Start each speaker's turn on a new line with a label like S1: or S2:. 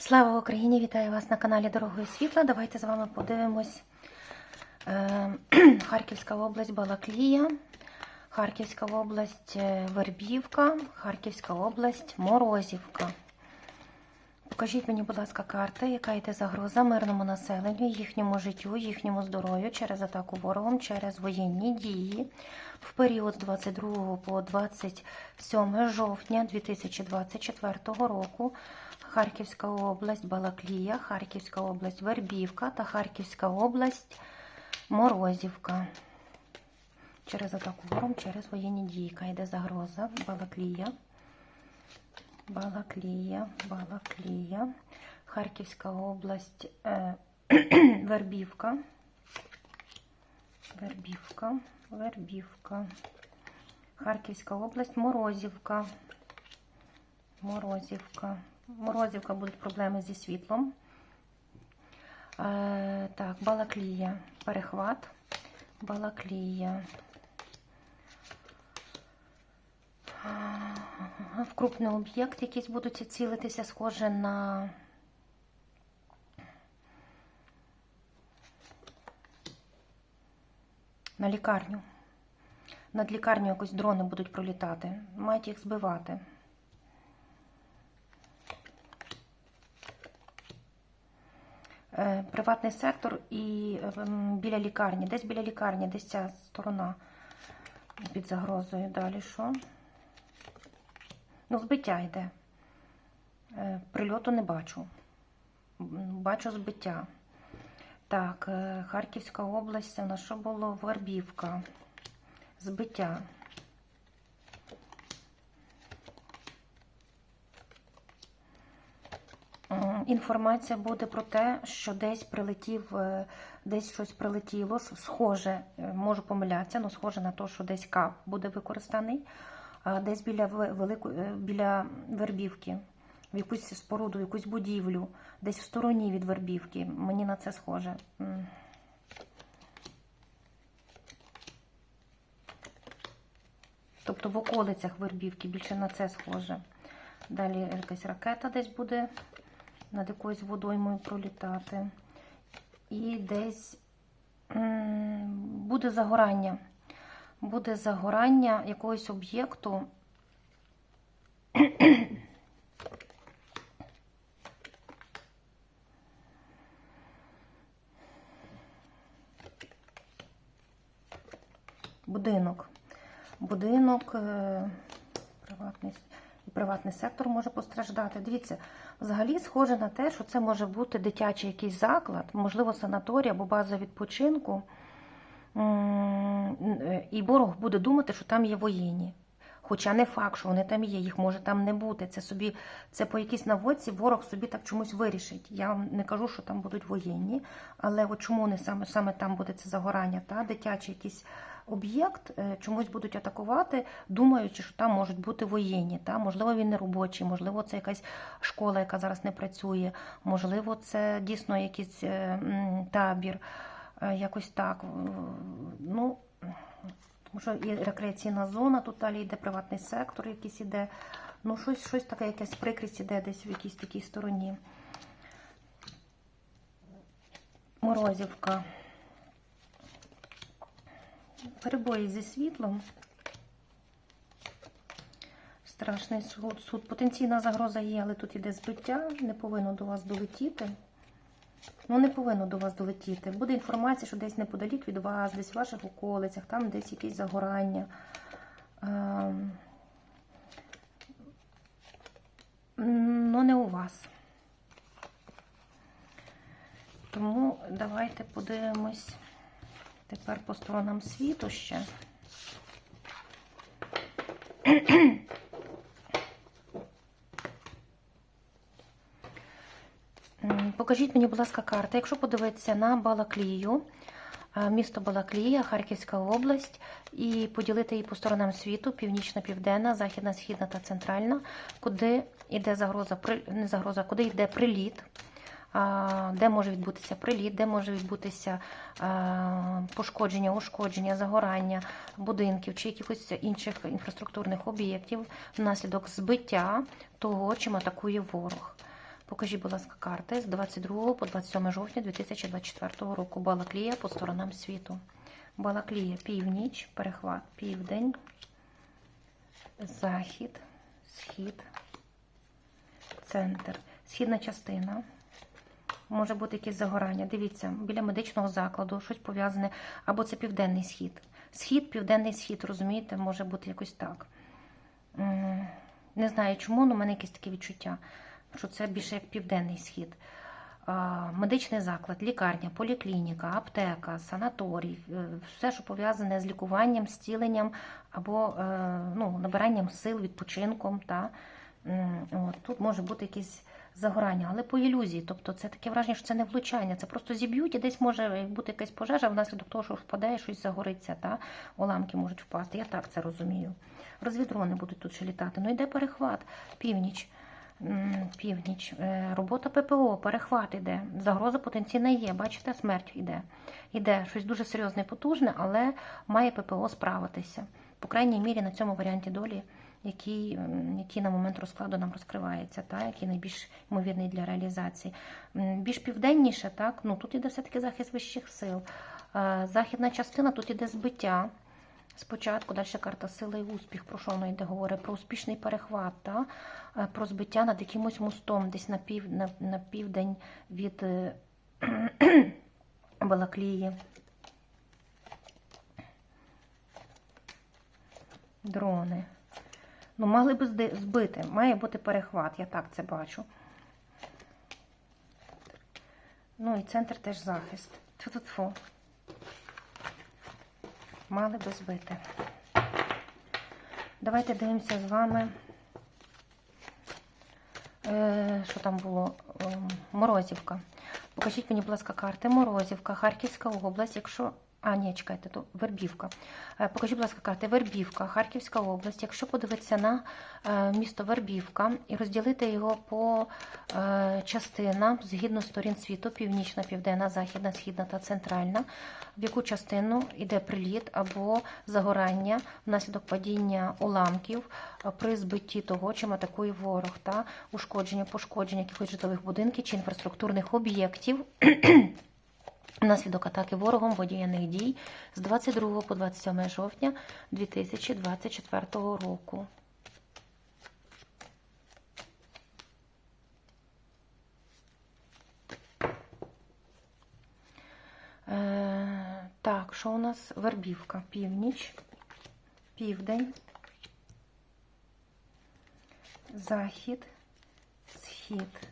S1: Слава Україні! Вітаю вас на каналі Дорогою Світла. Давайте з вами подивимось е, Харківська область Балаклія, Харківська область е, Вербівка, Харківська область Морозівка. Покажіть мені, будь ласка, карти, яка йде загроза мирному населенню, їхньому життю, їхньому здоров'ю через атаку ворогом, через воєнні дії в період з 22 по 27 жовтня 2024 року. Харківська область Балаклія, Харківська область Вербівка та Харківська область Морозівка. Через атаку вором, через воєнні дії, яка йде загроза. Балаклія. Балаклія, Балаклія, Харківська область е, Вербівка. Вербівка, Вербівка. Харківська область Морозівка. Морозівка. Морозівка будуть проблеми зі світлом. Е, так, Балаклія, перехват. Балаклія. В крупний об'єкт якісь будуть цілитися, схоже на. На лікарню. Над лікарню якось дрони будуть пролітати. Мають їх збивати. Приватний сектор і ем, біля лікарні. Десь біля лікарні, десь ця сторона під загрозою. Далі що? Ну, збиття йде. Е, Прильоту не бачу. Бачу збиття. Так, е, Харківська область, на що було? Вербівка. Збиття. Інформація буде про те, що десь прилетів, е, десь щось прилетіло, схоже, е, можу помилятися, але схоже на те, що десь кап буде використаний, десь біля ве- велико- е, біля вербівки, в якусь споруду, в якусь будівлю, десь в стороні від вербівки. Мені на це схоже. Тобто в околицях вербівки більше на це схоже. Далі якась ракета десь буде над якоюсь водоймою пролітати. І десь буде загорання. Буде загорання якогось об'єкту. Будинок. Будинок, е, приватний сектор може постраждати. Дивіться, взагалі схоже на те, що це може бути дитячий якийсь заклад, можливо, санаторій або база відпочинку. Е, І ворог буде думати, що там є воєнні. Хоча не факт, що вони там є, їх може там не бути. Це собі, це по якійсь наводці ворог собі так чомусь вирішить. Я вам не кажу, що там будуть воєнні, але от чому не саме, саме там буде це загорання, та дитячий якийсь об'єкт е, чомусь будуть атакувати, думаючи, що там можуть бути воєнні. Та? Можливо, він не робочий, можливо, це якась школа, яка зараз не працює, можливо, це дійсно якийсь е, табір, е, якось так. Ну, тому що і рекреаційна зона, тут далі йде приватний сектор, якийсь іде. Ну, щось, щось таке, якась прикрість іде десь в якійсь такій стороні. Морозівка. Перебої зі світлом. Страшний суд. суд. Потенційна загроза є, але тут іде збиття. Не повинно до вас долетіти. Ну, не повинно до вас долетіти. Буде інформація, що десь неподалік від вас, десь в ваших околицях, там десь якесь загорання. Ем, Ну, не у вас. Тому давайте подивимось тепер по сторонам світу ще. Покажіть мені, будь ласка, карти. Якщо подивитися на Балаклію, е, місто Балаклія, Харківська область, і поділити її по сторонам світу: північна, південна, західна, східна та центральна, куди йде загроза, не загроза, куди йде приліт, де може відбутися приліт, де може відбутися пошкодження, ушкодження, загорання будинків чи якихось інших інфраструктурних об'єктів внаслідок збиття того, чим атакує ворог. Покажіть, будь ласка, карти з 22 по 27 жовтня 2024 року. Балаклія по сторонам світу. Балаклія північ, перехват південь, захід, схід, центр, східна частина. Може бути якесь загорання. Дивіться, біля медичного закладу щось пов'язане, або це південний схід. Схід, південний схід, розумієте, може бути якось так. Не знаю чому, але в мене якесь таке відчуття, що це більше як південний схід. Медичний заклад, лікарня, поліклініка, аптека, санаторій, е, все, що пов'язане з лікуванням, зціленням або е, ну, набиранням сил, відпочинком. Та? От, тут може бути якесь загорання, але по ілюзії. Тобто це таке враження, що це не влучання, це просто зіб'ють і десь може бути якась пожежа внаслідок того, що впадає, щось загориться, та? уламки можуть впасти. Я так це розумію. Розвідрони будуть тут ще літати. Ну йде перехват, північ. Північ, Е, робота ППО, перехват іде, загроза потенційна є. Бачите, смерть іде. Іде щось дуже серйозне і потужне, але має ППО справитися. По крайній мірі на цьому варіанті долі, який, який на момент розкладу нам розкривається, та, який найбільш ймовірний для реалізації. Більш південніше, так, ну тут іде все-таки захист вищих сил. Західна частина тут іде збиття. Спочатку далі карта сили і успіх, про що воно йде говорить? Про успішний перехват, та? е, про збиття над якимось мостом, десь на, пів, на, на південь від е, Балаклії. Дрони. Ну, би зди- збити, має бути перехват, я так це бачу. Ну і центр теж захист. Тьфу-тьфу-тьфу. Мали би збити. Давайте дивимося з вами. Е, що там було? Ем, Морозівка. Покажіть мені, будь ласка, карти. Морозівка, Харківська область. Якщо. А, ні, чекайте, то Вербівка. Е, Покажіть, будь ласка, карти. Вербівка, Харківська область. Якщо подивитися на е, місто Вербівка і розділити його по е, частинам згідно сторін світу, північна, південна, західна, східна та центральна, в яку частину йде приліт або загорання внаслідок падіння уламків при збитті того, чим атакує ворог, та ушкодження, пошкодження якихось житлових будинків чи інфраструктурних об'єктів. Внаслідок атаки ворогом воєнних дій з 22 по 27 жовтня 2024 року. Е, так, що у нас? Вербівка, північ, південь, захід, схід,